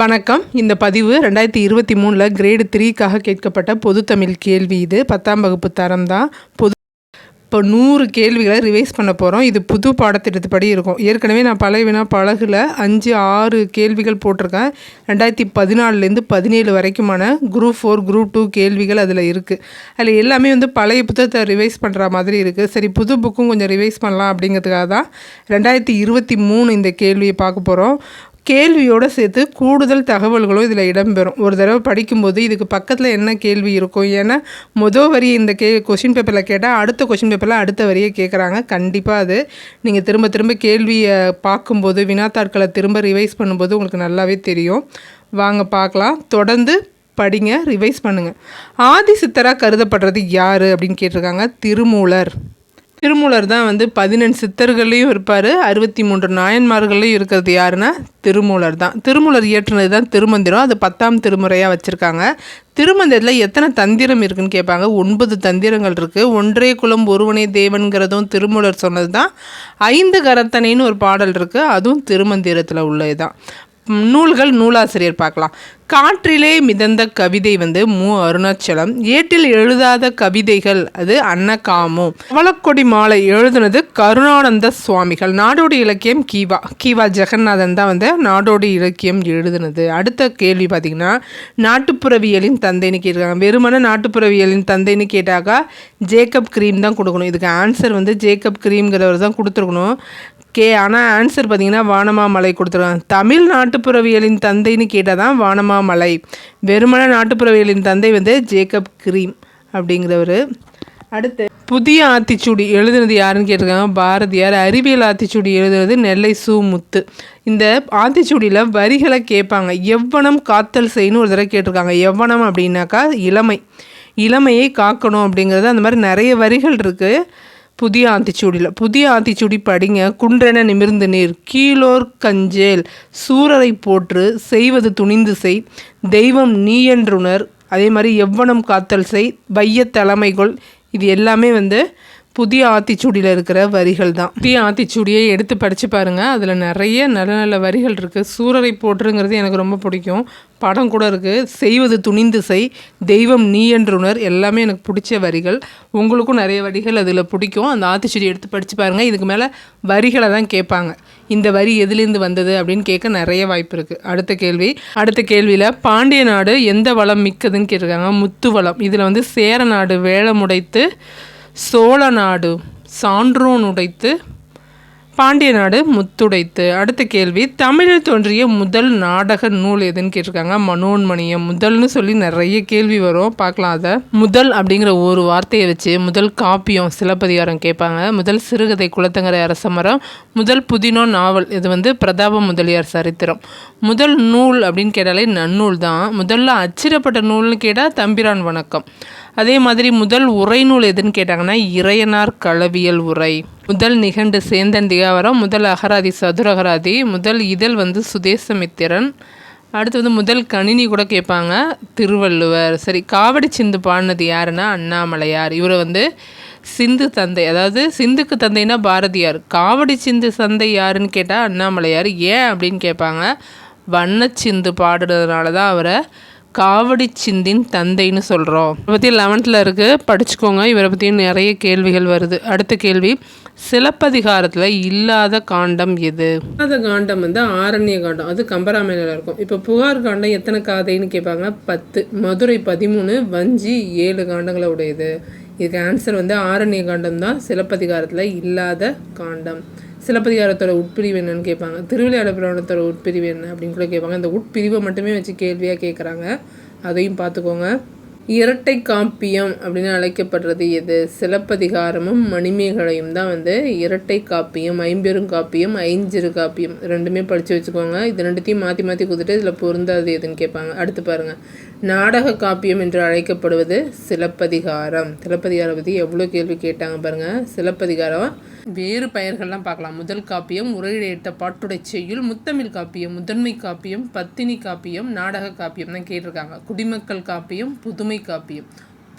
வணக்கம். இந்த பதிவு ரெண்டாயிரத்தி இருபத்தி மூணில் கிரேடு த்ரீக்காக கேட்கப்பட்ட பொதுத்தமிழ் கேள்வி இது. பத்தாம் வகுப்பு தரம் தான். பொது இப்போ நூறு கேள்விகளை ரிவைஸ் பண்ண போகிறோம் இது புது பாடத்திட்டத்துப்படி இருக்கும். ஏற்கனவே நான் பழைய வினா பழகில் அஞ்சு ஆறு கேள்விகள் போட்டிருக்கேன். ரெண்டாயிரத்தி பதினாலுலேருந்து பதினேழு வரைக்குமான குரூப் ஃபோர் குரூப் டூ கேள்விகள் அதில் இருக்குது அதில் எல்லாமே வந்து பழைய புத்தகத்தை ரிவைஸ் பண்ணுற மாதிரி இருக்குது சரி புது புக்கும் கொஞ்சம் ரிவைஸ் பண்ணலாம் அப்படிங்கிறதுக்காக தான் ரெண்டாயிரத்தி இருபத்தி மூணு இந்த கேள்வியை பார்க்க போகிறோம் கேள்வியோடு சேர்த்து கூடுதல் தகவல்களும் இதில் இடம்பெறும். ஒரு தடவை படிக்கும்போது இதுக்கு பக்கத்தில் என்ன கேள்வி இருக்கும் ஏன்னா மொதல் வரி இந்த கே கொஷின் பேப்பரில் கேட்டால் அடுத்த கொஷின் பேப்பரில் அடுத்த வரியை கேட்குறாங்க கண்டிப்பாக அது நீங்கள் திரும்ப திரும்ப கேள்வியை பார்க்கும்போது வினாத்தாட்களை திரும்ப ரிவைஸ் பண்ணும்போது உங்களுக்கு நல்லாவே தெரியும். வாங்க பார்க்கலாம். தொடர்ந்து படிங்க ரிவைஸ் பண்ணுங்கள் ஆதி சித்தராக கருதப்படுறது யார் அப்படின்னு கேட்டிருக்காங்க. திருமூலர். திருமூலர் தான் வந்து பதினெண்டு சித்தர்களையும் இருப்பார் அறுபத்தி மூன்று நாயன்மார்களையும் இருக்கிறது யாருன்னா திருமூலர் தான். திருமூலர் இயற்றுனது தான் திருமந்திரம். அது பத்தாம் திருமுறையாக வச்சுருக்காங்க. திருமந்திரத்தில் எத்தனை தந்திரம் இருக்குன்னு கேட்பாங்க. ஒன்பது தந்திரங்கள் இருக்குது ஒன்றே குலம் ஒருவனே தேவன்கிறதும் திருமூலர் சொன்னது தான் ஐந்து கரத்தனைன்னு ஒரு பாடல் இருக்குது அதுவும் திருமந்திரத்தில் உள்ளது தான் நூல்கள் நூலாசிரியர் பார்க்கலாம். காற்றிலே மிதந்த கவிதை வந்து மு. அருணாச்சலம். ஏட்டில் எழுதாத கவிதைகள் அது அன்னகாமு. வளக்கொடி மாலை எழுதுனது கருணானந்த சுவாமிகள். நாடோடி இலக்கியம் கீவா. கீவா ஜெகநாதன் தான் வந்து நாடோடி இலக்கியம் எழுதுனது. அடுத்த கேள்வி பார்த்திங்கன்னா நாட்டுப்புறவியலின் தந்தைன்னு கேட்டிருக்காங்க. வெறுமன நாட்டுப்புறவியலின் தந்தைன்னு கேட்டாக்கா ஜேக்கப் க்ரீம் தான் கொடுக்கணும். இதுக்கு ஆன்சர் வந்து ஜேக்கப் க்ரீம்ங்கிறவர் தான் கொடுத்துருக்கணும். கே ஆனால் ஆன்சர் பார்த்தீங்கன்னா வானமாமலை கொடுத்துருக்காங்க. தமிழ் நாட்டுப்புறவியலின் தந்தைன்னு கேட்டால் தான் வானமாமலை. வெறுமன நாட்டுப்புறவியலின் தந்தை வந்து ஜேக்கப் கிரீம் அப்படிங்கிறவர். அடுத்து புதிய ஆத்திச்சூடி எழுதுனது யாருன்னு கேட்டிருக்காங்க? பாரதியார். அறிவியல் ஆத்திச்சூடி எழுதுனது நெல்லை சு முத்து இந்த ஆத்திச்சூடியில் வரிகளை கேட்பாங்க. எவ்வனம் காத்தல் செய்யணும் ஒரு தடவை கேட்டிருக்காங்க. எவ்வனம் அப்படின்னாக்கா இளமை. இளமையை காக்கணும் அப்படிங்கிறது அந்த மாதிரி நிறைய வரிகள் இருக்குது புதிய ஆத்திச்சூடியில் புதிய ஆத்திச்சூடி படிங்க. குன்றென நிமிர்ந்து நீர். கீழோர் கஞ்சேல். சூரரை போற்று செய்வது துணிந்து செய். தெய்வம் நீ என்றுணர். அதே மாதிரி எவ்வனம் காத்தல் செய். வைய தலைமைகள். இது எல்லாமே வந்து புதிய ஆத்திச்சூடியில் இருக்கிற வரிகள் தான். புதிய ஆத்திச்சூடியை எடுத்து படித்து பாருங்கள் அதில் நிறைய நல்ல நல்ல வரிகள் இருக்குது சூரரை போற்றுங்கிறது எனக்கு ரொம்ப பிடிக்கும். படம் கூட இருக்குது செய்வது துணிந்து செய் தெய்வம் நீ என்றுணர் எல்லாமே எனக்கு பிடிச்ச வரிகள். உங்களுக்கும் நிறைய வரிகள் அதில் பிடிக்கும். அந்த ஆத்திச்சூடி எடுத்து படித்து பாருங்கள் இதுக்கு மேலே வரிகளை தான் கேட்பாங்க. இந்த வரி எதுலேருந்து வந்தது அப்படின்னு கேட்க நிறைய வாய்ப்பு இருக்குது அடுத்த கேள்வி. அடுத்த கேள்வியில் பாண்டிய நாடு எந்த வளம் மிக்கதுன்னு கேட்டிருக்காங்க. முத்து வளம் இதில் வந்து சேர நாடு வேளமுடைத்து சோழ நாடு சான்றோன் உடைத்து பாண்டிய நாடு முத்துடைத்து. அடுத்த கேள்வி தமிழில் தோன்றிய முதல் நாடக நூல் எதுன்னு கேட்டிருக்காங்க. மனோன்மணியம் முதல்னு சொல்லி நிறைய கேள்வி வரும். பார்க்கலாம் அதை. முதல் அப்படிங்கிற ஒரு வார்த்தையை வச்சு முதல் காப்பியம் சிலப்பதிகாரம் கேட்பாங்க. முதல் சிறுகதை குளத்தங்கரை அரசமரம் முதல் புதினோ நாவல். இது வந்து பிரதாப முதலியார் சரித்திரம். முதல் நூல் அப்படின்னு கேட்டாலே நன்னூல் தான். முதல்ல அச்சிடப்பட்ட நூல்னு கேட்டால் தம்பிரான் வணக்கம். அதே மாதிரி முதல் உரைநூல் எதுன்னு கேட்டாங்கன்னா இறையனார் களவியல் உரை. முதல் நிகண்டு சேந்தன் திகாவரம் முதல் அகராதி சதுரகராதி முதல் இதழ் வந்து சுதேசமித்திரன். அடுத்து வந்து முதல் கணினி கூட கேட்பாங்க திருவள்ளுவர். சரி காவடி சிந்து பாடினது யாருன்னா அண்ணாமலையார். இவரை வந்து சிந்து தந்தை அதாவது சிந்துக்கு தந்தைனா பாரதியார். காவடி சிந்து சந்தை யாருன்னு கேட்டால் அண்ணாமலையார். ஏன் அப்படின்னு கேட்பாங்க வண்ணச்சிந்து பாடுறதுனால தான் அவரை காவடி சிந்தின் தந்தைன்னு சொல்கிறோம் இதை பற்றி லெவன்த்தில் இருக்குது படிச்சுக்கோங்க. இவரை பற்றி நிறைய கேள்விகள் வருது. அடுத்த கேள்வி சிலப்பதிகாரத்தில் இல்லாத காண்டம் எது? இல்லாத காண்டம் வந்து ஆரண்ய காண்டம். அது கம்பராமாயணில் இருக்கும். இப்போ புகார் காண்டம் எத்தனை காதைன்னு கேட்பாங்க பத்து. மதுரை பதிமூணு வஞ்சி ஏழு காண்டங்களை உடையது. இதுக்கு ஆன்சர் வந்து ஆரண்ய காண்டம் தான் சிலப்பதிகாரத்தில் இல்லாத காண்டம். சிலப்பதிகாரத்தோட உட்பிரிவு என்னன்னு கேட்பாங்க. திருவிளையாட புராணத்தோட உட்பிரிவு என்ன அப்படின்னு கூட கேட்பாங்க. அந்த உட்பிரிவை மட்டுமே வச்சு கேள்வியாக கேட்குறாங்க அதையும் பார்த்துக்கோங்க இரட்டை காப்பியம் அப்படின்னு அழைக்கப்படுறது எது? சிலப்பதிகாரமும் மணிமேகலையும் தான் வந்து இரட்டை காப்பியம் ஐம்பெரும் காப்பியம் ஐஞ்சிறு காப்பியம். ரெண்டுமே படித்து வச்சுக்கோங்க. இது ரெண்டுத்தையும் மாற்றி மாற்றி கொடுத்துட்டு இதில் பொருந்தாது எதுன்னு கேட்பாங்க. அடுத்து பாருங்கள் நாடக காப்பியம் என்று அழைக்கப்படுவது சிலப்பதிகாரம். சிலப்பதிகாரம் பற்றி எவ்வளோ கேள்வி கேட்டாங்க பாருங்கள் சிலப்பதிகாரம். வேறு பெயர்கள்லாம் பார்க்கலாம். முதல் காப்பியம் உரையிடையிட்ட பாட்டுடை செய்யுள் முத்தமிழ் காப்பியம் முதன்மை காப்பியம் பத்தினி காப்பியம் நாடக காப்பியம் தான் கேட்டிருக்காங்க. குடிமக்கள் காப்பியம் புதுமை காப்பியம்.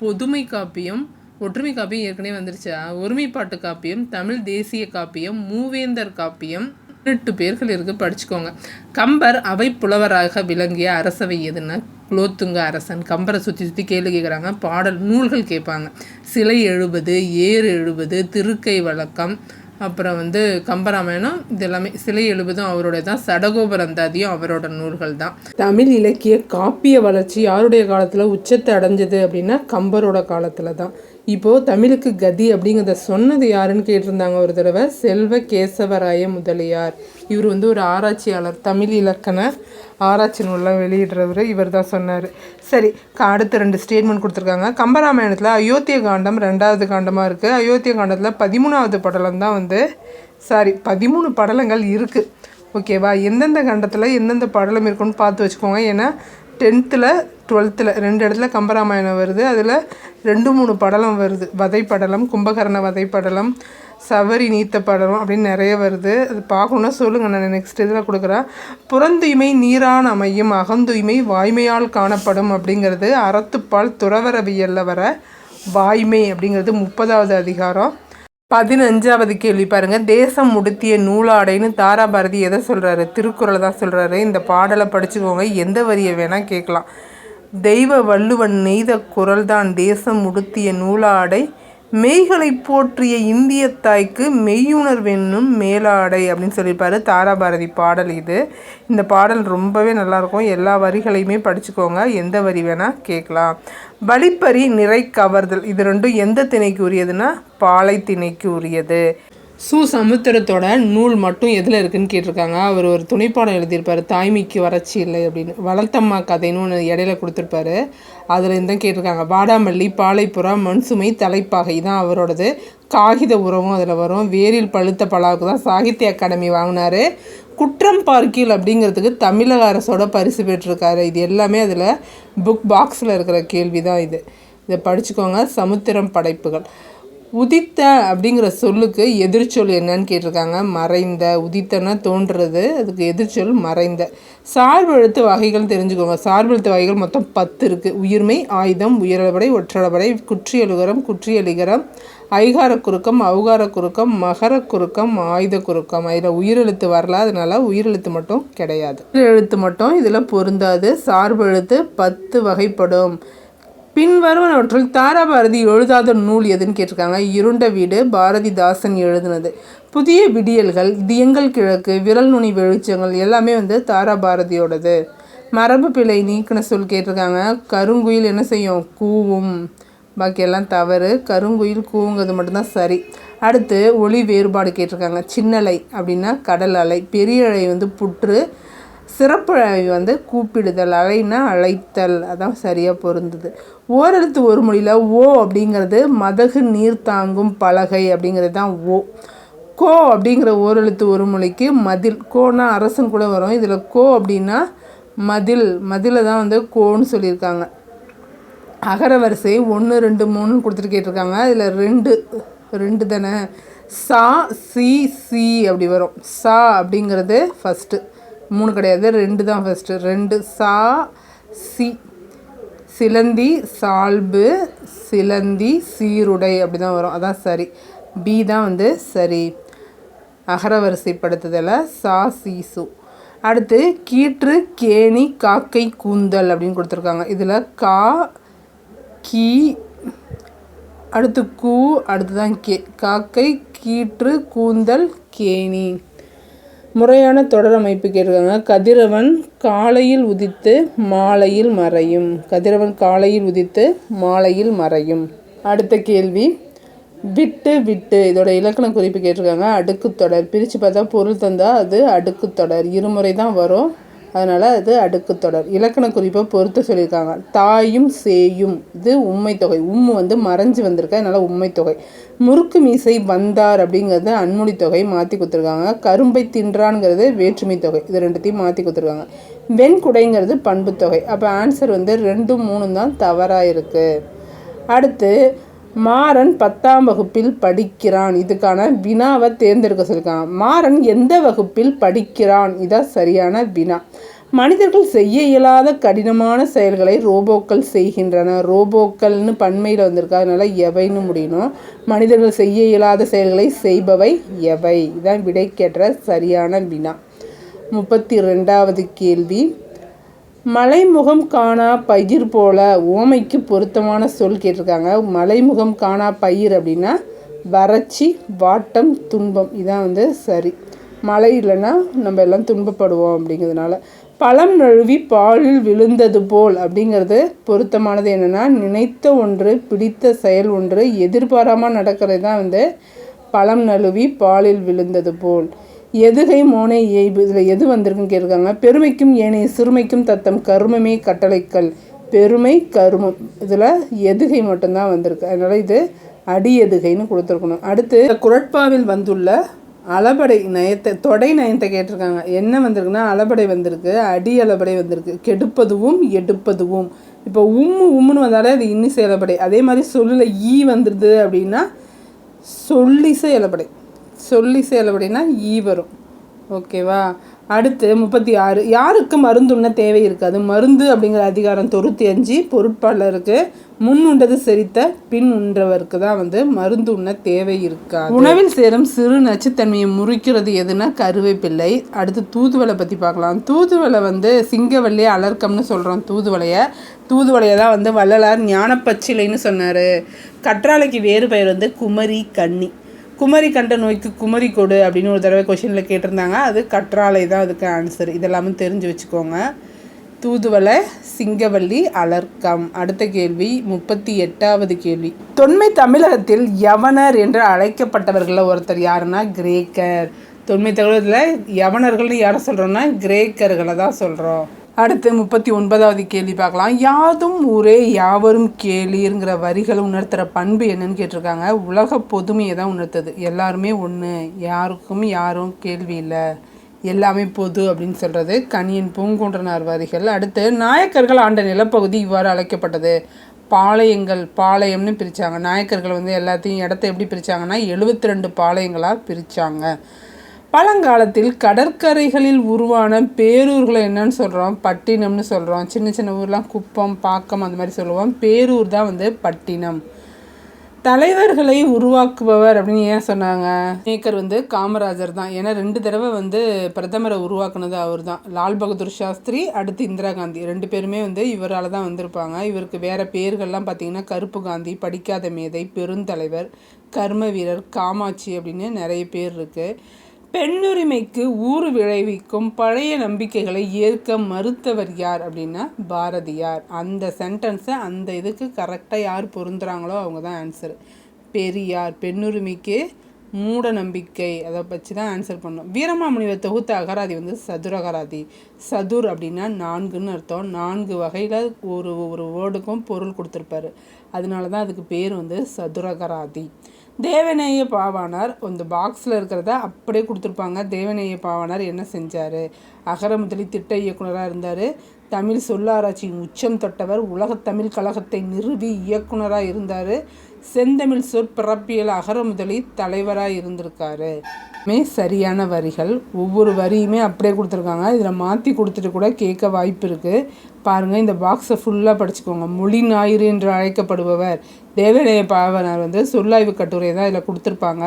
பொதுமை காப்பியம் ஒற்றுமை காப்பியம் ஏற்கனவே வந்துருச்சா. ஒருமைப்பாட்டு காப்பியம் தமிழ் தேசிய காப்பியம் மூவேந்தர் காப்பியம். எட்டு பேர்கள் இருக்குது படிச்சுக்கோங்க. கம்பர் அவை புலவராக விளங்கிய அரசவை எதுன்னா குலோத்துங்க அரசன் கம்பரை சுற்றி சுற்றி கேள்வி கேட்குறாங்க பாடல் நூல்கள் கேட்பாங்க. சிலை எழுபது ஏர் எழுபது திருக்கை வழக்கம் அப்புறம் வந்து கம்பராமாயணம் இது எல்லாமே சிலை எழுபதும் அவருடைய தான் சடகோபரந்தாதியும் அவரோட நூல்கள் தான். தமிழ் இலக்கிய காப்பிய வளர்ச்சி யாருடைய காலத்தில் உச்சத்தை அடைஞ்சது அப்படின்னா கம்பரோட காலத்தில் தான். இப்போது தமிழுக்கு கதி அப்படிங்கிறத சொன்னது யாருன்னு கேட்டிருந்தாங்க ஒரு தடவை? செல்வ கேசவராய முதலியார். இவர் வந்து ஒரு ஆராய்ச்சியாளர் தமிழ் இலக்கண ஆராய்ச்சி நூல்லாம் வெளியிடுறவர். இவர் தான் சொன்னார். சரி அடுத்த ரெண்டு ஸ்டேட்மெண்ட் கொடுத்துருக்காங்க. கம்பராமாயணத்தில் அயோத்திய காண்டம் ரெண்டாவது காண்டமாக இருக்குது அயோத்திய காண்டத்தில் பதிமூணாவது படலம் தான் வந்து சாரி பதிமூணு படலங்கள் இருக்குது ஓகேவா? எந்தெந்த கண்டத்தில் எந்தெந்த படலம் இருக்குன்னு பார்த்து வச்சுக்கோங்க. ஏன்னா டென்த்தில் டுவெல்த்தில் ரெண்டு இடத்துல கம்பராமாயணம் வருது. அதில் ரெண்டு மூணு படலம் வருது. வதை படலம் கும்பகரண வதை படலம் சவரி நீத்த படலம் அப்படின்னு நிறைய வருது. அது பார்க்கணுன்னா சொல்லுங்கள் நான் நெக்ஸ்ட் இதில் கொடுக்குறேன். புறந்தூய்மை நீரான் அமையும் அகந்தூய்மை வாய்மையால் காணப்படும் அப்படிங்கிறது அறத்துப்பால் துறவரவியலில் வர வாய்மை அப்படிங்கிறது முப்பதாவது அதிகாரம். பதினஞ்சாவது கேள்வி பாருங்க. தேசம் முடுத்திய நூலாடைன்னு தாராபாரதி எதை சொல்கிறாரு திருக்குறளை தான் சொல்கிறாரு இந்த பாடலை படிச்சுக்கோங்க. எந்த வரியை வேணால் கேட்கலாம். தெய்வ வள்ளுவன் நெய்த குரல்தான். தேசம் முடுத்திய நூலாடை மெய்களை போற்றிய இந்திய தாய்க்கு மெய்யுணர்வென்னும் மேலாடை அப்படின்னு சொல்லியிருப்பாரு. தாராபாரதி பாடல் இது. இந்த பாடல் ரொம்பவே நல்லாயிருக்கும். எல்லா வரிகளையுமே படிச்சுக்கோங்க. எந்த வரி வேணால் கேட்கலாம். வழிப்பறி நிறை கவர்தல். இது ரெண்டும் எந்த திணைக்கு உரியதுன்னா பாலை திணைக்கு உரியது. சு சமுத்திரத்தோட நூல் மட்டும் எதில் இருக்குன்னு கேட்டிருக்காங்க. அவர் ஒரு துணைப்பாடம் எழுதியிருப்பார். தாய்மைக்கு வறட்சி இல்லை அப்படின்னு. வளர்த்தம்மா கதைன்னு ஒன்று இடையில கொடுத்துருப்பாரு. அதில் தான் கேட்டிருக்காங்க. வாடாமல்லி பாலைப்புறா மண்சுமை தலைப்பாகை தான் அவரோடது. காகித உறவும் அதில் வரும். வேரில் பழுத்த பலாவுக்கு தான் சாகித்ய அகாடமி வாங்கினார். குற்றம் பார்க்கில் அப்படிங்கிறதுக்கு தமிழக அரசோட பரிசு பெற்றிருக்காரு. இது எல்லாமே அதில் புக் பாக்ஸில் இருக்கிற கேள்வி தான் இது. இதை படிச்சுக்கோங்க. சமுத்திரம் படைப்புகள். உதித்த அப்படிங்கிற சொல்லுக்கு எதிர்ச்சொல் என்னன்னு கேட்டிருக்காங்க. மறைந்த உதித்தனா தோன்றுறது அதுக்கு எதிர்ச்சொல் மறைந்த. சார்பெழுத்து வகைகள் தெரிஞ்சுக்கோங்க. சார்பெழுத்து வகைகள் மொத்தம் பத்து இருக்குது உயிர்மை ஆயுதம் உயரபடை ஒற்றடபடை குற்றியலுகரம் குற்றியலிகரம் ஐகார குறுக்கம் அவுகார குறுக்கம் மகர குறுக்கம் ஆயுத குறுக்கம். அதில் உயிரெழுத்து வரல. அதனால் உயிரெழுத்து மட்டும் கிடையாது. எழுத்து மட்டும் இதில் பொருந்தாது. சார்பு எழுத்து பத்து வகைப்படும். பின்வருவனவற்றில் தாராபாரதி எழுதாத நூல் எதுன்னு கேட்டிருக்காங்க. இருண்ட வீடு பாரதிதாசன் எழுதினது. புதிய விடியல்கள் தியங்கள் கிழக்கு விரல் நுனி வெளிச்சங்கள் எல்லாமே வந்து தாராபாரதியோடது. மரபு பிழை நீக்கின சொல் கேட்டிருக்காங்க. கருங்குயில் என்ன செய்யும்? கூவும். பாக்கியெல்லாம் தவறு. கருங்குயில் கூவுங்கிறது மட்டும்தான் சரி. அடுத்து ஒளி வேறுபாடு கேட்டிருக்காங்க. சின்னலை அப்படின்னா கடல் அலை. பெரிய அலை வந்து புற்று சிறப்பழவி வந்து கூப்பிடுதல் அலைனா அழைத்தல். அதான் சரியாக பொருந்தது. ஓரெழுத்து ஒரு மொழியில் ஓ அப்படிங்கிறது மதகு நீர் தாங்கும் பலகை அப்படிங்கிறது தான் ஓ. கோ அப்படிங்கிற ஓரெழுத்து ஒரு மொழிக்கு மதில். கோனா அரசன் கூட வரும். இதில் கோ அப்படின்னா மதில். மதிலை தான் வந்து கோன்னு சொல்லியிருக்காங்க. அகர வரிசை ஒன்று ரெண்டு மூணுன்னு கொடுத்துட்டு கேட்டிருக்காங்க. அதில் ரெண்டு ரெண்டு தானே? சா சி சி அப்படி வரும். சா அப்படிங்கிறது ஃபஸ்ட்டு மூணு கிடையாது. ரெண்டு தான் ஃபஸ்ட்டு ரெண்டு சா சி. சிலந்தி சால்பு சிலந்தி சீருடை அப்படி தான் வரும். அதான் சரி. பி தான் வந்து சரி. அகரவரிசைப்படுத்துதல சா சீசு அடுத்து கீற்று கேணி காக்கை கூந்தல் அப்படின்னு கொடுத்துருக்காங்க. இதில் கா கீ அடுத்து கூ அடுத்து தான் கே. காக்கை கீற்று கூந்தல் கேணி. முறையான தொடரமைப்பு கேட்டிருக்காங்க கதிரவன் காலையில் உதித்து மாலையில் மறையும். கதிரவன் காலையில் உதித்து மாலையில் மறையும். அடுத்த கேள்வி. விட்டு விட்டு. இதோட இலக்கண குறிப்பு கேட்டிருக்காங்க. அடுக்கு தொடர். பிரித்து பார்த்தா பொருள் தந்தால் அது அடுக்கு தொடர். இருமுறை தான் வரும். அதனால் அது அடுக்கு தொடர். இலக்கண குறிப்பை பொறுத்து சொல்லியிருக்காங்க. தாயும் சேயும். இது உண்மை தொகை. உம்மு வந்து மறைஞ்சு வந்திருக்கு? அதனால் உண்மை தொகை. முறுக்கு மீசை வந்தார் அப்படிங்கிறது அன்மொழி தொகை மாற்றி கொடுத்துருக்காங்க. கரும்பை தின்றான்ங்கிறது வேற்றுமை தொகை. இது ரெண்டுத்தையும் மாற்றி கொடுத்துருக்காங்க. வெண்குடைங்கிறது பண்பு தொகை. அப்போ ஆன்சர் வந்து ரெண்டும் மூணு தான் தவறாக இருக்குது அடுத்து மாறன் பத்தாம் வகுப்பில் படிக்கிறான். இதுக்கான வினாவை தேர்ந்தெடுக்க சொல்லியிருக்காங்க. மாறன் எந்த வகுப்பில் படிக்கிறான்? இதான் சரியான வினா. மனிதர்கள் செய்ய இயலாத கடினமான செயல்களை ரோபோக்கள் செய்கின்றன. ரோபோக்கள்னு பன்மையில் வந்திருக்கா. அதனால எவைன்னு முடியணும். மனிதர்கள் செய்ய இயலாத செயல்களை செய்பவை எவை? இதான் கேட்ட சரியான வினா. முப்பத்தி ரெண்டாவது கேள்வி. மலைமுகம் காணா பயிர் போல ஓமைக்கு பொருத்தமான சொல் கேட்டிருக்காங்க. மலைமுகம் காணா பயிர் அப்படின்னா வறட்சி வாட்டம் துன்பம். இதான் வந்து சரி. மழை இல்லைன்னா நம்ம எல்லாம் துன்பப்படுவோம் அப்படிங்கிறதுனால. பழம் நழுவி பாலில் விழுந்தது போல் அப்படிங்கிறது பொருத்தமானது என்னென்னா நினைத்த ஒன்று பிடித்த செயல் ஒன்று எதிர்பாராமல் நடக்கிறது தான் வந்து பழம் நழுவி பாலில் விழுந்தது போல். எதுகை மோனை ஏய்பு இதில் எது வந்திருக்குன்னு கேட்டிருக்காங்க. பெருமைக்கும் ஏனைய சிறுமைக்கும் தத்தம் கருமமே கட்டளைக்கல். பெருமை கருமம். இதில் எதுகை மட்டும்தான் வந்திருக்கு. அதனால் இது அடி எதுகைன்னு கொடுத்துருக்கணும். அடுத்து குரட்பாவில் வந்துள்ள அளபடை நயத்தை தொடை நயத்தை கேட்டிருக்காங்க. என்ன வந்திருக்குன்னா அளபடை வந்திருக்கு அடி அளபடை வந்திருக்கு. கெடுப்பதுவும் எடுப்பதுவும். இப்போ உம்மு உம்முன்னு வந்தாலே அது இன்னிசை அளபடை அதே மாதிரி சொல்லில் ஈ வந்துடுது அப்படின்னா சொல்லிசை அளபடை சொல்லிசை அளபடைனா ஈ வரும். ஓகேவா? அடுத்து முப்பத்தி ஆறு. யாருக்கு மருந்துண்ண தேவை இருக்காது? மருந்து அப்படிங்கிற அதிகாரம் தொண்ணூற்றி அஞ்சு பொருட்பாளருக்கு முன் உண்டது செரித்த பின் உண்டவருக்கு தான் வந்து மருந்து உண்ண தேவை இருக்காது. உணவில் சேரும் சிறு நச்சுத்தன்மையை முறிக்கிறது எதுனா கருவேப்பிள்ளை. அடுத்து தூதுவளை பற்றி பார்க்கலாம். தூதுவளை வந்து சிங்கவல்லி அலர்க்கம்னு சொல்கிறோம் தூதுவளையை. தூதுவளையை தான் வந்து வள்ளலார் ஞானப்பச்சிலைன்னு சொன்னார். கற்றாழைக்கு வேறு பெயர் வந்து குமரி கன்னி. குமரி கண்ட நோய்க்கு குமரி கொடு அப்படின்னு ஒரு தடவை கொஷினில் கேட்டிருந்தாங்க. அது கற்றாழை தான் அதுக்கு ஆன்சர் இதெல்லாமே தெரிஞ்சு வச்சுக்கோங்க. தூதுவளை சிங்கவல்லி அலர்க்கம். அடுத்த கேள்வி முப்பத்தி எட்டாவது கேள்வி. தொன்மை தமிழகத்தில் யவனர் என்று அழைக்கப்பட்டவர்களில் ஒருத்தர் யாருன்னா கிரேக்கர். தொன்மை தமிழகத்தில் யவனர்கள்னு யாரை சொல்கிறோன்னா கிரேக்கர்களை தான் சொல்கிறோம் அடுத்து முப்பத்தி ஒன்பதாவது கேள்வி பார்க்கலாம். யாதும் ஊரே யாவரும் கேளிங்கிற வரிகள் உணர்த்துகிற பண்பு என்னன்னு கேட்டிருக்காங்க. உலக பொதுமையை தான் உணர்த்துது. எல்லாருமே ஒன்று யாருக்கும் யாரும் கேள்வி இல்லை. எல்லாமே பொது அப்படின்னு சொல்கிறது கனியன் பூங்குன்றனார் வரிகள். அடுத்து நாயக்கர்கள் ஆண்ட நிலப்பகுதி இவ்வாறு அழைக்கப்பட்டது. பாளையங்கள் பாளையம்னு பிரித்தாங்க நாயக்கர்கள் வந்து எல்லாத்தையும் இடத்த எப்படி பிரித்தாங்கன்னா எழுபத்தி ரெண்டு பாளையங்களாக பிரித்தாங்க பழங்காலத்தில் கடற்கரைகளில் உருவான பேரூர்களை என்னன்னு சொல்கிறோம் பட்டினம்னு சொல்கிறோம் சின்ன சின்ன ஊர்லாம் குப்பம் பாக்கம் அந்த மாதிரி சொல்லுவோம். பேரூர் தான் வந்து பட்டினம். தலைவர்களை உருவாக்குபவர் அப்படின்னு ஏன் சொன்னாங்க? மேக்கர் வந்து காமராஜர் தான். ஏன்னா ரெண்டு தடவை வந்து பிரதமரை உருவாக்குனது அவர் தான். லால் பகதூர் சாஸ்திரி அடுத்து இந்திரா காந்தி. ரெண்டு பேருமே வந்து இவரால் தான் வந்திருப்பாங்க. இவருக்கு வேறு பேர்கள்லாம் பார்த்தீங்கன்னா கருப்பு காந்தி படிக்காத மேதை பெருந்தலைவர் கர்ம வீரர் காமாட்சி அப்படின்னு நிறைய பேர் இருக்குது பெண்ணுரிமைக்கு ஊறு விளைவிக்கும் பழைய நம்பிக்கைகளை ஏற்க மறுத்தவர் யார் அப்படின்னா பாரதியார். அந்த சென்டென்ஸை அந்த இதுக்கு கரெக்டாக யார் பொருந்துகிறாங்களோ அவங்க தான் ஆன்சர் பெரியார் பெண்ணுரிமைக்கு மூட நம்பிக்கை அதை வச்சு தான் ஆன்சர் பண்ணோம் வீரமாமுனிவர் தொகுத்த அகராதி வந்து சதுர அகராதி. சதுர் அப்படின்னா நான்குன்னு அர்த்தம். நான்கு வகையில் ஒரு ஒரு வேர்டுக்கும் பொருள் கொடுத்துருப்பாரு. அதனால தான் அதுக்கு பேர் வந்து சதுரகராதி தேவநேய பாவானார் அந்த பாக்ஸில் இருக்கிறத அப்படியே கொடுத்துருப்பாங்க. தேவநேய பாவானார் என்ன செஞ்சார்? அகரமுதலி திட்ட இயக்குனராக இருந்தார். தமிழ் சொல்லாராய்ச்சியின் உச்சம் தொட்டவர். உலகத்தமிழ் கழகத்தை நிறுவி இயக்குனராக இருந்தார். செந்தமிழ் சொற்பிறப்பியல் அகரமுதலி தலைவராக இருந்திருக்காரு. மே சரியான வரிகள். ஒவ்வொரு வரியுமே அப்படியே கொடுத்துருக்காங்க. இதில் மாற்றி கொடுத்துட்டு கூட கேட்க வாய்ப்பு இருக்குது பாருங்கள் இந்த பாக்ஸை ஃபுல்லாக படிச்சுக்கோங்க. மொழி ஞாயிறு என்று அழைக்கப்படுபவர் தேவநேய பாவனர் வந்து சொல்லாய்வு கட்டுரை தான் இதில் கொடுத்துருப்பாங்க.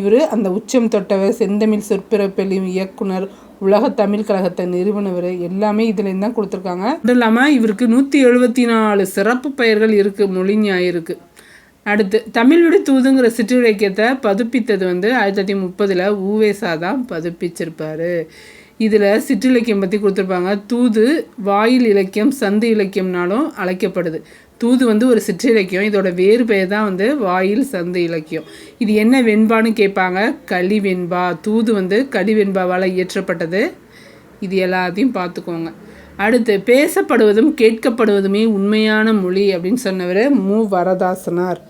இவர் அந்த உச்சம் தொட்டவர் செந்தமிழ் சொற்பிறப்பெளியும் இயக்குனர் உலக தமிழ் கழகத்தை நிறுவனவர் எல்லாமே இதுலேருந்து தான் கொடுத்துருக்காங்க. அதுவும் இல்லாமல் இவருக்கு நூற்றி எழுபத்தி நாலு சிறப்பு பெயர்கள் இருக்குது மொழி ஞாயிறுக்கு. அடுத்து தமிழ் தூதுங்கிற சிற்றிலக்கியத்தை பதிப்பித்தது வந்து ஆயிரத்தி தொள்ளாயிரத்தி முப்பதில் ஊவேசா தான் பதிப்பிச்சிருப்பார். இதில் சிற்றிலக்கியம் பற்றி கொடுத்துருப்பாங்க. தூது வாயில் இலக்கியம் சந்து இலக்கியம்னாலும் அழைக்கப்படுது. தூது வந்து ஒரு சிற்றிலக்கியம். இதோட வேறு பெயர் தான் வந்து வாயில் சந்து இலக்கியம். இது என்ன வெண்பான்னு கேட்பாங்க. களி வெண்பா தூது வந்து களி வெண்பாவால் இயற்றப்பட்டது. இது எல்லாத்தையும் பார்த்துக்கோங்க. அடுத்து பேசப்படுவதும் கேட்கப்படுவதுமே உண்மையான மொழி அப்படின்னு சொன்னவர் மு. வரதாசனார்.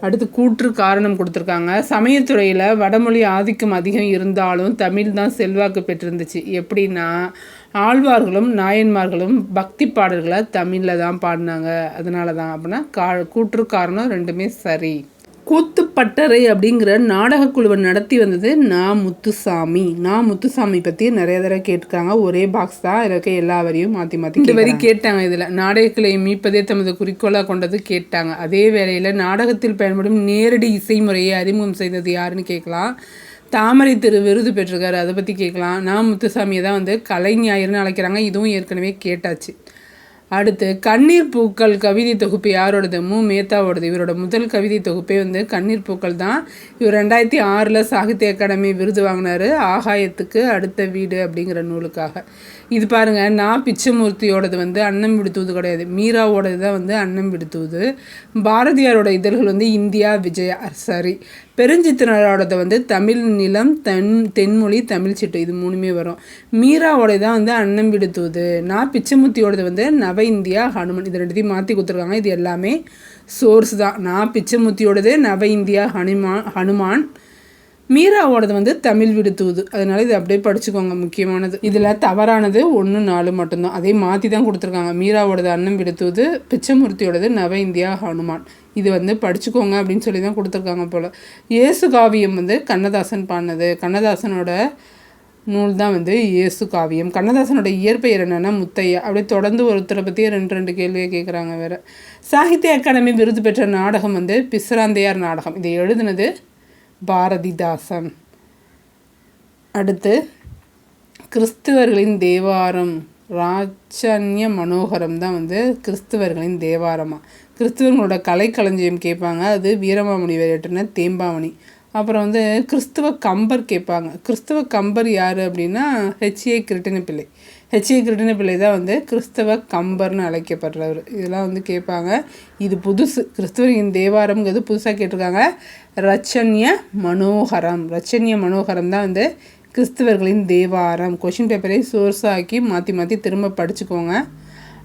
அடுத்து கூற்று காரணம் கொடுத்துருக்காங்க. சமயத்துறையில் வடமொழி ஆதிக்கம் அதிகம் இருந்தாலும் தமிழ் தான் செல்வாக்கு பெற்றிருந்துச்சு. எப்படின்னா ஆழ்வார்களும் நாயன்மார்களும் பக்தி பாடல்களை தமிழில் தான் பாடினாங்க. அதனால தான் அப்படின்னா கா கூற்று காரணம் ரெண்டுமே சரி. கூத்துப்பட்டறை அப்படிங்கிற நாடகக்குழுவை நடத்தி வந்தது நா. முத்துசாமி. நா. முத்துசாமி பற்றி நிறைய தடவை கேட்டிருக்காங்க. ஒரே பாக்ஸ் தான். இருக்க. எல்லா வரியும் மாற்றி மாற்றி இந்த வரி கேட்டாங்க இதில். நாடகக்கலை மீட்பதே தமது குறிக்கோளாக கொண்டது கேட்டாங்க. அதே வேளையில் நாடகத்தில் பயன்படும் நேரடி இசை முறையை அறிமுகம் செய்தது யாருன்னு கேட்கலாம். தாமரை திரு விருது பெற்றிருக்காரு. அதை பற்றி கேட்கலாம். நான் முத்துசாமியை தான் வந்து கலை ஞாயிறுன்னு அழைக்கிறாங்க. இதுவும் ஏற்கனவே கேட்டாச்சு. அடுத்து கண்ணீர் பூக்கள் கவிதை தொகுப்பு யாரோடது? மு. மேத்தாவோடது. இவரோட முதல் கவிதை தொகுப்பே வந்து கண்ணீர் பூக்கள் தான். இவர் ரெண்டாயிரத்தி ஆறில் சாகித்ய அகாடமி விருது வாங்கினார். ஆகாயத்துக்கு அடுத்த வீடு அப்படிங்கிற நூலுக்காக. இது பாருங்கள் நான் பிச்சைமூர்த்தியோடது வந்து அன்னம் விடுத்துவது கிடையாது. மீராவோடது தான் வந்து அன்னம் விடுத்துவது பாரதியாரோட இதழ்கள் வந்து இந்தியா விஜயா சாரி பெருஞ்சித்திரரோடது வந்து தமிழ் நிலம் தென் தென்மொழி தமிழ் சிட்டு இது மூணுமே வரும். மீராவோட தான் வந்து அன்னம் விடுத்துவது நான் பிச்சைமூர்த்தியோடது வந்து நவ இந்தியா ஹனுமன் இது ரெண்டுத்தையும் மாற்றி கொடுத்துருக்காங்க. இது எல்லாமே சோர்ஸ் தான். நான் பிச்சைமூர்த்தியோடது நவ இந்தியா ஹனுமான் ஹனுமான் மீராவோடது வந்து தமிழ் விடுத்துவது. அதனால் இது அப்படியே படிச்சுக்கோங்க முக்கியமானது. இதில் தவறானது ஒன்று நாலு மட்டும்தான். அதே மாற்றி தான் கொடுத்துருக்காங்க. மீராவோடது அன்னம் விடுத்துவது பிச்சமூர்த்தியோடது நவ இந்தியா ஹனுமான். இது வந்து படிச்சுக்கோங்க அப்படின்னு சொல்லி தான் கொடுத்துருக்காங்க போல். இயேசு காவியம் வந்து கண்ணதாசன் பாடினது. கண்ணதாசனோட நூல் தான் வந்து இயேசு காவியம். கண்ணதாசனோட இயற்பெயர் என்னென்னா முத்தையா. அப்படியே தொடர்ந்து ஒருத்தரை பற்றியே ரெண்டு ரெண்டு கேள்வியை கேட்குறாங்க வேறு. சாகித்ய அகாடமி விருது பெற்ற நாடகம் வந்து பிஸ்ராந்தையார் நாடகம். இதை எழுதுனது பாரதிதாசன். அடுத்து கிறிஸ்துவர்களின் தேவாரம் ராஜன்ய மனோகரம் தான் வந்து கிறிஸ்துவர்களின் தேவாரமாக கிறிஸ்துவர்களோட கலைக்களஞ்சியம் கேட்பாங்க. அது வீரமாமணி விளையாட்டுன தேம்பாவணி அப்புறம் வந்து கிறிஸ்துவ கம்பர் கேட்பாங்க. கிறிஸ்துவ கம்பர் யார் அப்படின்னா ஹெச்ஏ கிருட்டின பிள்ளை ஹெச்ஏ கிருட்டின பிள்ளை தான் வந்து கிறிஸ்தவ கம்பர்னு அழைக்கப்படுறவர். இதெல்லாம் வந்து கேட்பாங்க. இது புதுசு. கிறிஸ்துவரின் தேவாரம்ங்கிறது புதுசாக கேட்டிருக்காங்க. ரச்சன்ய மனோகரம். ரச்சன்ய மனோகரம் தான் வந்து கிறிஸ்துவர்களின் தேவாரம். கொஷின் பேப்பரை சோர்ஸ் ஆக்கி மாற்றி மாற்றி திரும்ப படிச்சுக்கோங்க.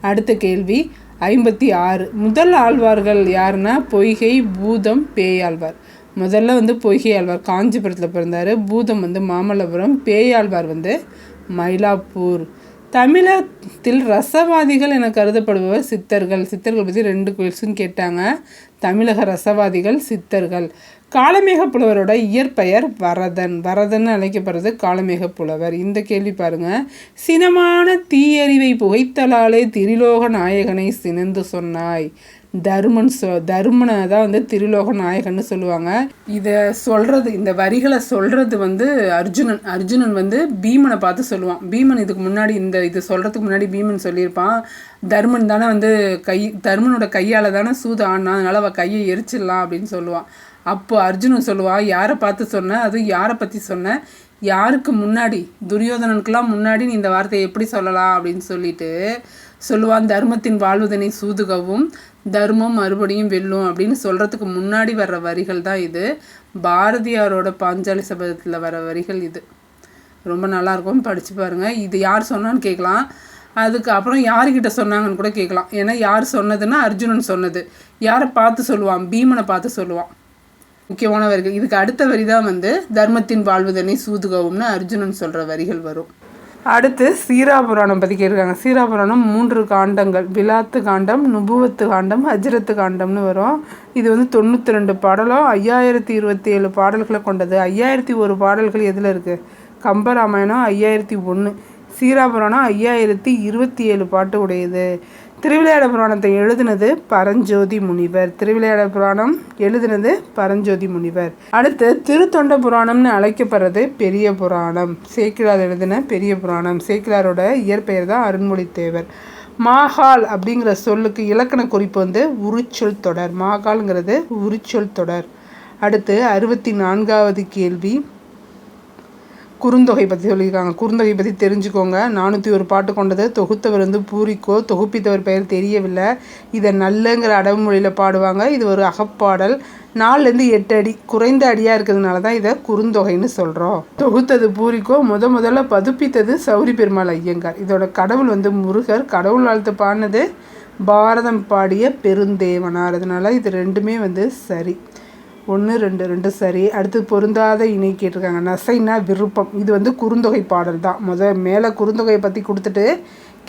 அடுத்த கேள்வி ஐம்பத்தி ஆறு. முதல் ஆழ்வார்கள் யாருன்னா பொய்கை பூதம் பேயாழ்வார். முதல்ல வந்து பொய்கை ஆழ்வார் காஞ்சிபுரத்தில் பிறந்தார். பூதம் வந்து மாமல்லபுரம். பேயாழ்வார் வந்து மயிலாப்பூர். தமிழகத்தில் ரசவாதிகள் என கருதப்படுபவர் சித்தர்கள். சித்தர்கள் பற்றி ரெண்டு கொஸ்டின் கேட்டாங்க. தமிழக ரசவாதிகள் சித்தர்கள். காலமேக புலவரோட இயற்பெயர் வரதன். வரதன் அழைக்கப்படுறது காலமேக புலவர் இந்த கேள்வி பாருங்க. சினமான தீயறிவை புகைத்தலாலே திரிலோக நாயகனை சினந்து சொன்னாய். தருமன் சொ தருமனை தான் வந்து திருலோக நாயகன்னு சொல்லுவாங்க. இதை சொல்கிறது இந்த வரிகளை சொல்கிறது வந்து அர்ஜுனன் அர்ஜுனன் வந்து பீமனை பார்த்து சொல்லுவான். பீமன் இதுக்கு முன்னாடி இந்த இது சொல்கிறதுக்கு முன்னாடி பீமன் சொல்லியிருப்பான். தர்மன் தானே வந்து கை தர்மனோட கையால் தானே சூது ஆடினா அதனால் அவள் கையை எரிச்சிடலாம் அப்படின்னு சொல்லுவான். அப்போ அர்ஜுனன் சொல்லுவான் யாரை பார்த்து சொன்ன? அதுவும் யாரை பற்றி சொன்ன? யாருக்கு முன்னாடி துரியோதனனுக்கெல்லாம் முன்னாடி நீ இந்த வார்த்தையை எப்படி சொல்லலாம்? அப்படின்னு சொல்லிட்டு சொல்லுவான் தர்மத்தின் வாழ்வதனை சூதுகவும் தர்மம் மறுபடியும் வெல்லும் அப்படின்னு சொல்கிறதுக்கு முன்னாடி வர்ற வரிகள் தான் இது. பாரதியாரோட பாஞ்சாலி சபதத்தில் வர வரிகள் இது. ரொம்ப நல்லாயிருக்கும் படித்து பாருங்கள் இது யார் சொன்னான்னு கேட்கலாம். அதுக்கு அப்புறம் யாருக்கிட்ட சொன்னாங்கன்னு கூட கேட்கலாம். ஏன்னா யார் சொன்னதுன்னா அர்ஜுனன் சொன்னது. யாரை பார்த்து சொல்லுவான்? பீமனை பார்த்து சொல்லுவான். முக்கியமான வரிகள் இதுக்கு அடுத்த வரி தான் வந்து தர்மத்தின் வாழ்வதனை சூதுகவும்னு அர்ஜுனன் சொல்கிற வரிகள் வரும். அடுத்து சீராபுராணம் பற்றி கேட்டிருக்காங்க. சீராபுராணம் மூன்று காண்டங்கள். விலாத்து காண்டம் நுபுவத்து காண்டம் ஹஜ்ரத்து காண்டம்னு வரும். இது வந்து தொண்ணூற்றி ரெண்டு பாடலும் ஐயாயிரத்தி இருபத்தி ஏழு பாடல்களை கொண்டது. ஐயாயிரத்தி ஒரு பாடல்கள் எதில் இருக்குது கம்பராமாயணம் ஐயாயிரத்தி ஒன்று சீராபுராணம் ஐயாயிரத்தி இருபத்தி ஏழு பாட்டு உடையது. திருவிளையாட புராணத்தை எழுதினது பரஞ்சோதி முனிவர். திருவிளையாட புராணம் எழுதினது பரஞ்சோதி முனிவர். அடுத்து திருத்தொண்ட புராணம்னு அழைக்கப்படுறது பெரிய புராணம். சேக்கிலார் எழுதின பெரிய புராணம். சேக்கிலாரோட இயற்பெயர் தான் அருண்மொழித்தேவர். மாகால் அப்படிங்கிற சொல்லுக்கு இலக்கண குறிப்பு வந்து உரிச்சொல் தொடர். மாகால்ங்கிறது உரிச்சொல் தொடர். அடுத்து அறுபத்தி நான்காவது கேள்வி. குறுந்தொகை பற்றி சொல்லியிருக்காங்க. குறுந்தொகை பற்றி தெரிஞ்சுக்கோங்க. நானூற்றி ஒரு பாட்டு கொண்டது. தொகுத்தவர் வந்து பூரிக்கோ தொகுப்பித்தவர் பெயர் தெரியவில்லை. இதை நல்லங்கிற அடவுமொழியில் பாடுவாங்க. இது ஒரு அகப்பாடல். நாலுலேருந்து எட்டு அடி குறைந்த அடியாக இருக்கிறதுனால தான் இதை குறுந்தொகைன்னு சொல்கிறோம் தொகுத்தது பூரிக்கோ முத முதல்ல பதுப்பித்தது சௌரி பெருமாள் ஐயங்கார். இதோட கடவுள் வந்து முருகர். கடவுள் வாழ்த்து பாடினது பாரதம் பாடிய பெருந்தேவனார். அதனால் இது ரெண்டுமே வந்து சரி. ஒன்று ரெண்டு ரெண்டு சரி. அடுத்து பொருந்தாத இணை கேட்டிருக்காங்க. நசைனா விருப்பம். இது வந்து குறுந்தொகை பாடல் தான். முதல் மேலே குறுந்தொகையை பற்றி கொடுத்துட்டு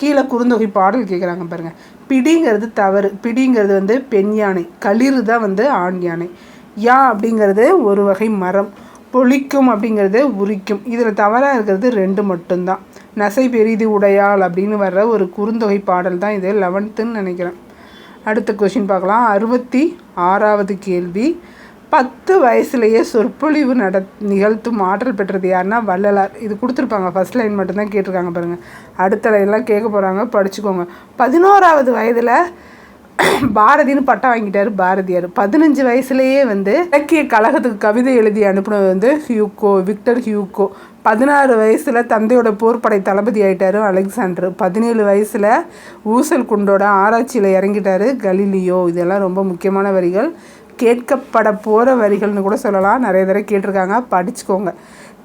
கீழே குறுந்தொகை பாடல் கேட்குறாங்க பாருங்கள் பிடிங்கிறது தவறு. பிடிங்கிறது வந்து பெண் யானை. களிறு தான் வந்து ஆண் யானை. யா அப்படிங்கிறது ஒரு வகை மரம். பொழிக்கும் அப்படிங்கிறது உரிக்கும். இதில் தவறாக இருக்கிறது ரெண்டு மட்டும்தான். நசை பெரிது உடையாள் அப்படின்னு வர்ற ஒரு குறுந்தொகை பாடல் தான் இது. லெவன்த்துன்னு நினைக்கிறேன். அடுத்த கொஷின் பார்க்கலாம். அறுபத்தி ஆறாவது கேள்வி. பத்து வயசுலேயே சொற்பொழிவு நட நிகழ்த்தும் ஆற்றல் பெற்றது யாருன்னா வள்ளலார். இது கொடுத்துருப்பாங்க. ஃபஸ்ட் லைன் மட்டும்தான் கேட்டிருக்காங்க பாருங்கள் அடுத்த லைன்லாம் கேட்க போகிறாங்க படிச்சுக்கோங்க. பதினோராவது வயதில் பாரதின்னு பட்டம் வாங்கிட்டார் பாரதியார். பதினஞ்சு வயசுலேயே வந்து இலக்கிய கழகத்துக்கு கவிதை எழுதி அனுப்புனது வந்து ஹியூகோ விக்டர் ஹியூகோ. பதினாறு வயசில் தந்தையோட போர்ப்படை தளபதி ஆகிட்டார் அலெக்சாண்டர். பதினேழு வயசில் ஊசல் குண்டோட ஆராய்ச்சியில் இறங்கிட்டார் கலிலியோ. இதெல்லாம் ரொம்ப முக்கியமான வரிகள். கேட்கப்பட போகிற வரிகள்னு கூட சொல்லலாம். நிறைய தடவை கேட்டிருக்காங்க. படிச்சுக்கோங்க.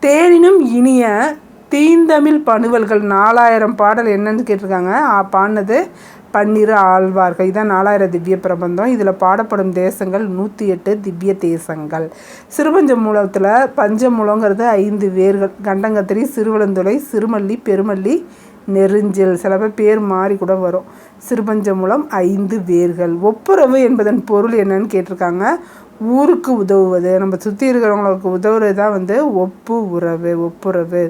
தேனினும் இனிய தீந்தமிழ் பணுவல்கள் நாலாயிரம் பாடல் என்னன்னு கேட்டிருக்காங்க. பாடினது பன்னிரு ஆழ்வார்கள். இதான் நாலாயிரம் திவ்ய பிரபந்தம். இதில் பாடப்படும் தேசங்கள் நூற்றி எட்டு திவ்ய தேசங்கள். சிறுபஞ்ச மூலத்தில் பஞ்சமூலங்கிறது ஐந்து வேர்கள். கண்டங்கத்திரி சிறுவலந்துளை சிறுமல்லி பெருமல்லி நெருஞ்சில். சில பேர் பேர் மாறி கூட வரும். சிறுபஞ்சம் மூலம் ஐந்து வேர்கள். ஒப்புரவு என்பதன் பொருள் என்னன்னு கேட்டிருக்காங்க. ஊருக்கு உதவுவது. நம்ம சுற்றி இருக்கிறவங்களுக்கு உதவுறது தான் வந்து ஒப்பு உறவு ஒப்புரவு.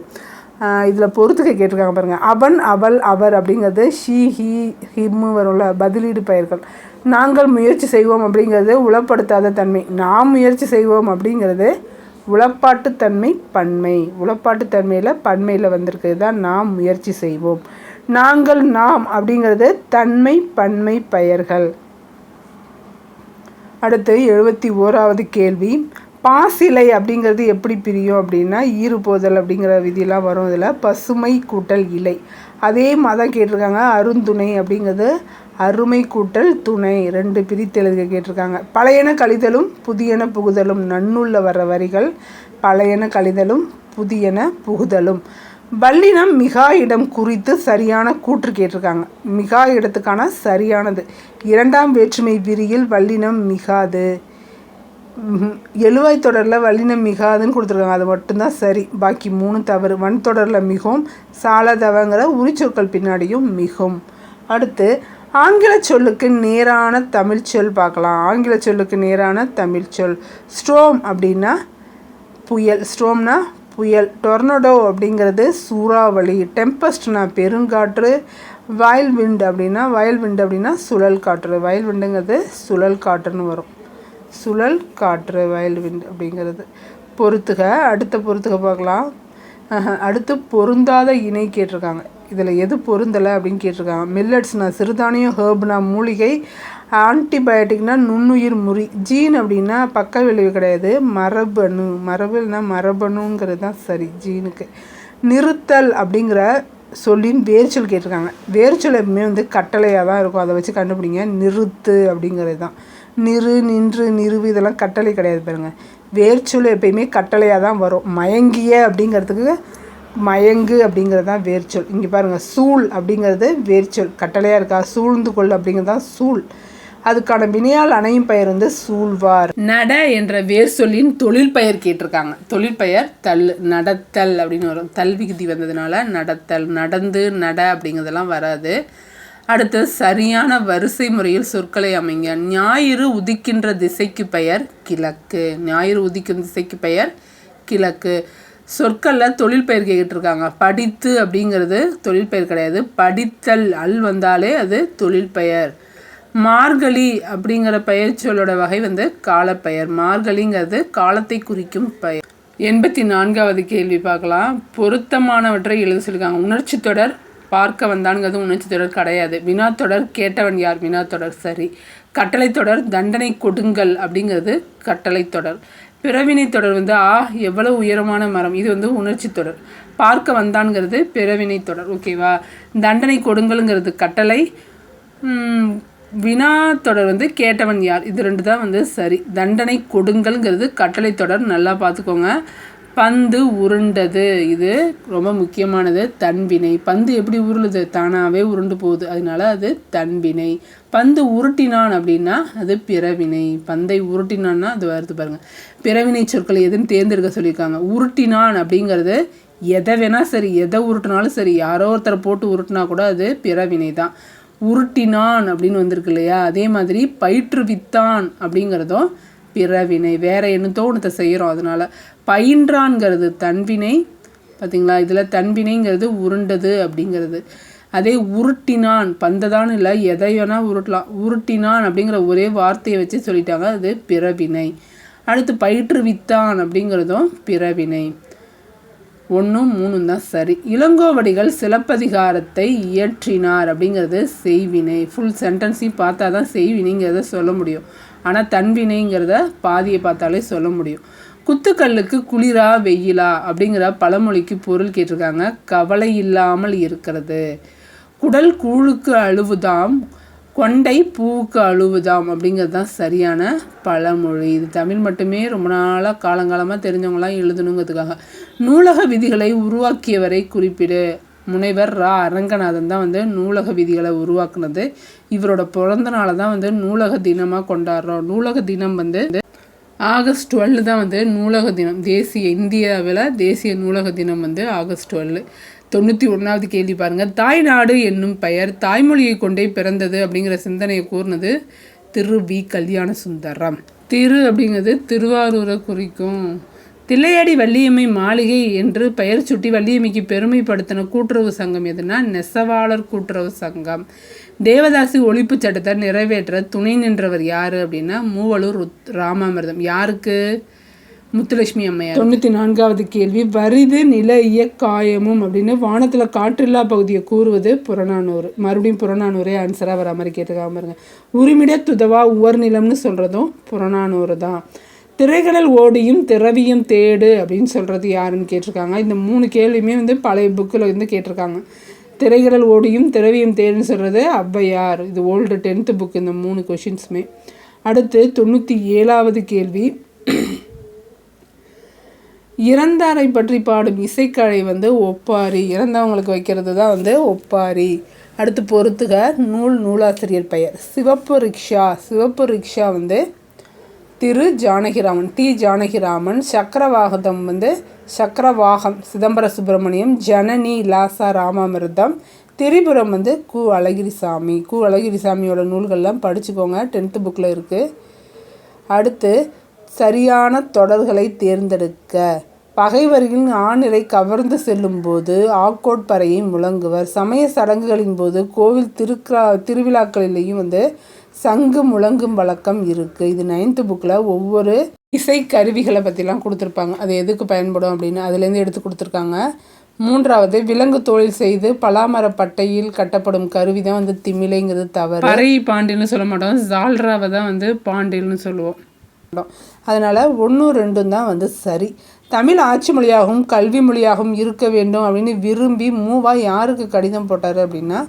இதில் பொறுத்துக்க கேட்டிருக்காங்க பாருங்கள் அவன் அவள் அவர் அப்படிங்கிறது ஷீ ஹி ஹிம்மு வரும்ல பதிலீடு பயிர்கள். நாங்கள் முயற்சி செய்வோம் அப்படிங்கிறது உளப்படுத்தாத தன்மை. நாம் முயற்சி செய்வோம் அப்படிங்கிறது உளப்பாட்டுத்தன்மை பன்மை. உளப்பாட்டுத்தன்மையில் பன்மையில் வந்திருக்கு தான் நாம் முயற்சி செய்வோம். நாங்கள் நாம் அப்படிங்கிறது தன்மை பன்மை பெயர்கள். அடுத்து எழுபத்தி ஓராவது கேள்வி. பாசிலை அப்படிங்கிறது எப்படி பிரியும் அப்படின்னா ஈறுபோதல் அப்படிங்கிற விதியெல்லாம் வரும் இதில். பசுமை கூட்டல் இலை. அதே மதம் கேட்டிருக்காங்க அருந்துணை அப்படிங்கிறது அருமை கூட்டல் துணை. ரெண்டு பிரித்து கேட்டிருக்காங்க. பழையன கழிதலும் புதியன புகுதலும் நன்னுள்ள வர வரிகள். பழையன கழிதலும் புதியன புகுதலும். வல்லினம் மிகா இடம் குறித்து சரியான கூற்று கேட்டிருக்காங்க. மிகா இடத்துக்கான சரியானது. இரண்டாம் வேற்றுமை விரியில் வல்லினம் மிகாது. எழுவாய் தொடரில் வல்லினம் மிகாதுன்னு கொடுத்துருக்காங்க. அது மட்டும்தான் சரி. பாக்கி மூணு தவறு. வன் தொடரில் மிகவும் சாலதவங்கிற உரிச்சொற்கள் பின்னாடியும் மிகும். அடுத்து ஆங்கில சொல்லுக்கு நேரான தமிழ் சொல் பார்க்கலாம். ஆங்கில சொல்லுக்கு நேரான தமிழ் சொல். ஸ்ட்ரோம் அப்படின்னா புயல். ஸ்ட்ரோம்னா புயல் டொர்னடோ அப்படிங்கிறது சூறாவளி டெம்பஸ்ட்னா பெருங்காற்று வயல் விண்டு அப்படின்னா வயல் விண்டு அப்படின்னா சுழல் காற்று. வயல் விண்டுங்கிறது சுழல் காற்றுன்னு வரும். சுழல் காற்று வயல் விண்ட் அப்படிங்கிறது. பொறுத்துக அடுத்த பொறுத்துக பார்க்கலாம். அடுத்து பொருந்தாத இணை கேட்டிருக்காங்க. இதில் எது பொருந்தலை அப்படின்னு கேட்டிருக்காங்க. மில்லட்ஸ்னா சிறுதானியம் ஹேர்ப்னா மூலிகை ஆன்டிபயோட்டிக்னால் நுண்ணுயிர் முறி. ஜீன் அப்படின்னா பக்க விளைவு கிடையாது. மரபணு. மரபுனா மரபணுங்கிறது தான் சரி ஜீனுக்கு. நிறுத்தல் அப்படிங்கிற சொல்லின் வேர்ச்சொல் கேட்டிருக்காங்க. வேர்ச்சொல் எப்பவுமே வந்து கட்டளையாக தான் இருக்கும். அதை வச்சு கண்டுபிடிங்க. நிறுத்து அப்படிங்கிறது தான். நிறு நின்று நிறுவு இதெல்லாம் கட்டளை கிடையாது பாருங்கள் வேர்ச்சொல் எப்பயுமே கட்டளையாக தான் வரும். மயங்கிய அப்படிங்கிறதுக்கு மயங்கு அப்படிங்கிறது தான் வேர்ச்சொல். இங்கே பாருங்கள் சூழ் அப்படிங்கிறது வேர்ச்சொல். கட்டளையாக இருக்கா? சூழ்ந்து கொள் அப்படிங்கிறது தான் சூழ். அதுக்கான வினையால் அணையும் பெயர் வந்து சூழ்வார். நட என்ற வேர் சொல்லின் தொழில் பெயர் கேட்டிருக்காங்க. தொழில் பெயர் தல் நடத்தல் அப்படின்னு வரும். தல் விகுதி வந்ததுனால நடத்தல் நடந்து நட அப்படிங்கிறதெல்லாம் வராது. அடுத்து சரியான வரிசை முறையில் சொற்களை அமைங்க. ஞாயிறு உதிக்கின்ற திசைக்கு பெயர் கிழக்கு. ஞாயிறு உதிக்கும் திசைக்கு பெயர் கிழக்கு. சொற்களில் தொழில் பெயர் கேட்டுருக்காங்க. படித்து அப்படிங்கிறது தொழில் பெயர் கிடையாது. படித்தல் அல் வந்தாலே அது தொழில் பெயர். மார்கழி அப்படிங்கிற பெயர் வகை வந்து காலப்பெயர். மார்கழிங்கிறது காலத்தை குறிக்கும் பெயர். எண்பத்தி நான்காவது கேள்வி பார்க்கலாம். பொருத்தமானவற்றை எழுத சொல்லியிருக்காங்க. உணர்ச்சி தொடர் பார்க்க வந்தான்ங்கிறது உணர்ச்சி தொடர் கிடையாது. வினா தொடர் கேட்டவன் யார்? வினா தொடர் சரி. கட்டளை தொடர் தண்டனை கொடுங்கள் அப்படிங்கிறது கட்டளை தொடர். பிறவினை தொடர் வந்து ஆ எவ்வளவு உயரமான மரம். இது வந்து உணர்ச்சி தொடர். பார்க்க வந்தான்ங்கிறது பிறவினை தொடர். ஓகேவா? தண்டனை கொடுங்கள்ங்கிறது கட்டளை. வினா தொடர் வந்து கேட்டவன் யார்? இது ரெண்டு தான் வந்து சரி. தண்டனை கொடுங்கள்ங்கிறது கட்டளை தொடர் நல்லா பார்த்துக்கோங்க. பந்து உருண்டது. இது ரொம்ப முக்கியமானது. தன்வினை பந்து எப்படி உருளுது? தானாகவே உருண்டு போகுது. அதனால அது தன்வினை பந்து உருட்டினான் அப்படின்னா அது பிறவினை. பந்தை உருட்டினான்னா அது வருது பாருங்கள் பிறவினை சொற்கள் எதுன்னு தேர்ந்தெடுக்க சொல்லியிருக்காங்க. உருட்டினான் அப்படிங்கிறது எதை வேணால் சரி எதை உருட்டினாலும் சரி யாரோ ஒருத்தரை போட்டு உருட்டினா கூட அது பிறவினை தான் உருட்டினான் அப்படின்னு வந்திருக்கு இல்லையா? அதே மாதிரி பயிற்றுவித்தான் அப்படிங்கிறதும் பிறவினை. வேற என்னத்தோ ஒன்றத்தை செய்கிறோம் அதனால். பயின்றான்ங்கிறது தன்வினை. பார்த்தீங்களா இதில் தன்வினைங்கிறது உருண்டது அப்படிங்கிறது. அதே உருட்டினான். பந்ததான் இல்லை எதை வேணால் உருட்டலாம். உருட்டினான் அப்படிங்கிற ஒரே வார்த்தையை வச்சு சொல்லிட்டாங்க அது பிறவினை. அடுத்து பயிற்றுவித்தான் அப்படிங்கிறதும் பிறவினை. ஒன்றும் மூணும் தான் சரி. இளங்கோவடிகள் சிலப்பதிகாரத்தை இயற்றினார் அப்படிங்கிறது செய்வினை. ஃபுல் சென்டென்ஸையும் பார்த்தா தான் செய்வினைங்கிறத சொல்ல முடியும். ஆனால் தன்வினைங்கிறத பாதியை பார்த்தாலே சொல்ல முடியும். குத்துக்கல்லுக்கு குளிரா வெயிலா அப்படிங்கிற பழமொழிக்கு பொருள் கேட்டிருக்காங்க. கவலை இல்லாமல் இருக்கிறது. குடல் கூழுக்கு அழுவுதாம். கொண்டை பூவுக்கு அழுவுதாம் அப்படிங்கிறது தான் சரியான பழமொழி. இது தமிழ் மட்டுமே ரொம்ப நாளாக காலங்காலமாக தெரிஞ்சவங்களாம் எழுதணுங்கிறதுக்காக. நூலக விதிகளை உருவாக்கியவரை குறிப்பிடு. முனைவர் ரா. அரங்கநாதன் தான் வந்து நூலக விதிகளை உருவாக்குனது. இவரோட பிறந்த நாளை தான் வந்து நூலக தினமாக கொண்டாடுறோம். நூலக தினம் வந்து ஆகஸ்ட் டுவெல் தான் வந்து நூலக தினம். தேசிய இந்தியாவில் தேசிய நூலக தினம் வந்து ஆகஸ்ட் டுவெல்லு. தொண்ணூற்றி ஒன்றாவது கேள்வி பாருங்கள் தாய்நாடு என்னும் பெயர் தாய்மொழியை கொண்டே பிறந்தது அப்படிங்கிற சிந்தனையை கூர்னது திரு வி. கல்யாண சுந்தரம் திரு அப்படிங்கிறது திருவாரூரை குறிக்கும். தில்லையாடி வள்ளியம்மை மாளிகை என்று பெயர் சுட்டி வள்ளியம்மைக்கு பெருமைப்படுத்தின கூட்டுறவு சங்கம் எதுனா? நெசவாளர் கூட்டுறவு சங்கம். தேவதாசி ஒழிப்பு சட்டத்தை நிறைவேற்ற துணை நின்றவர் யார் அப்படின்னா? மூவலூர் ராமாமிர்தம். யாருக்கு? முத்துலட்சுமி அம்மையார். தொண்ணூற்றி நான்காவது கேள்வி வரிது நில இயக்காயமும் அப்படின்னு வானத்தில் காற்றில்லா பகுதியை கூறுவது புறநானூறு. மறுபடியும் புறநானூரே ஆன்சராக வர மாதிரி கேட்டுக்காம பாருங்க. உரிமிட துதவா உவர் நிலம்னு சொல்கிறதும் புறநானூறு தான். திரைக்கடல் ஓடியும் திரவியம் தேடு அப்படின்னு சொல்கிறது யாருன்னு கேட்டிருக்காங்க. இந்த மூணு கேள்வியுமே வந்து பழைய புக்கில் வந்து கேட்டிருக்காங்க. திரைக்கடல் ஓடியும் திரவியம் தேடுன்னு சொல்கிறது ஔவையார். இது ஓல்டு டென்த்து புக் இந்த மூணு கொஷின்ஸுமே அடுத்து தொண்ணூற்றி ஏழாவது கேள்வி இறந்தாரை பற்றி பாடும் இசைக்கலை வந்து ஒப்பாரி. இறந்தவங்களுக்கு வைக்கிறது தான் வந்து ஒப்பாரி. அடுத்து பொறுத்துக நூல் நூலாசிரியர் பெயர். சிவப்பு ரிக்ஷா. சிவப்பு ரிக்ஷா வந்து திரு ஜானகிராமன் டி ஜானகிராமன். சக்கரவாகதம் வந்து சக்கரவாகம் சிதம்பர சுப்பிரமணியம் ஜனனி லாசா ராமாமிர்தம். திரிபுரம் வந்து கு அழகிரிசாமி. கு அழகிரிசாமியோட நூல்கள்லாம் படிச்சுக்கோங்க. டென்த்து புக்கில் இருக்குது அடுத்து சரியான தொடர்களை தேர்ந்தெடுக்க. பகைவர்களின் ஆணிரை கவர்ந்து செல்லும்போது ஆக்கோட்பறையை முழங்குவர். சமய சடங்குகளின் போது கோவில் திருக்கா திருவிழாக்களிலேயும் வந்து சங்கு முழங்கும் வழக்கம் இருக்குது இது நைன்த்து புக்கில் ஒவ்வொரு இசை கருவிகளை பற்றிலாம் கொடுத்துருப்பாங்க. அது எதுக்கு பயன்படும் அப்படின்னு அதுலேருந்து எடுத்து கொடுத்துருக்காங்க. மூன்றாவது விலங்கு தொழில் செய்து பலாமர பட்டையில் கட்டப்படும் கருவி தான் வந்து திமிலைங்கிறது தவறு. பறை பாண்டில்னு சொல்ல மாட்டோம். ஜால்ராவை தான் வந்து பாண்டில்னு சொல்லுவோம். அதனால் ஒன்றும் ரெண்டும் தான் வந்து சரி. தமிழ் ஆட்சி மொழியாகவும் கல்வி மொழியாகவும் இருக்க வேண்டும் அப்படின்னு விரும்பி மூவா யாருக்கு கடிதம் போட்டார் அப்படின்னா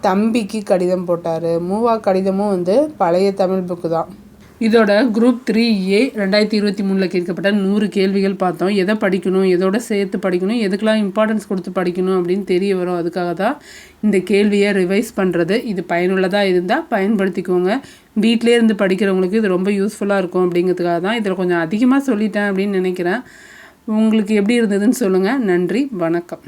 தம்பிக்கு கடிதம் போட்டார். மூவா கடிதமும் வந்து பழைய தமிழ் புக்கு தான். இதோட குரூப் த்ரீ ஏ ரெண்டாயிரத்தி இருபத்தி மூணில் கேட்கப்பட்ட நூறு கேள்விகள் பார்த்தோம். எதை படிக்கணும்? எதோட சேர்த்து படிக்கணும்? எதுக்கெல்லாம் இம்பார்ட்டன்ஸ் கொடுத்து படிக்கணும் அப்படின்னு தெரிய வரும். அதுக்காக தான் இந்த கேள்வியை ரிவைஸ் பண்ணுறது இது பயனுள்ளதாக இருந்தால் பயன்படுத்திக்கோங்க. வீட்டிலே இருந்து படிக்கிறவங்களுக்கு இது ரொம்ப யூஸ்ஃபுல்லாக இருக்கும் அப்படிங்கிறதுக்காக தான் இதில் கொஞ்சம் அதிகமாக சொல்லிட்டேன் அப்படின்னு நினைக்கிறேன். உங்களுக்கு எப்படி இருந்ததுன்னு சொல்லுங்கள் நன்றி. வணக்கம்.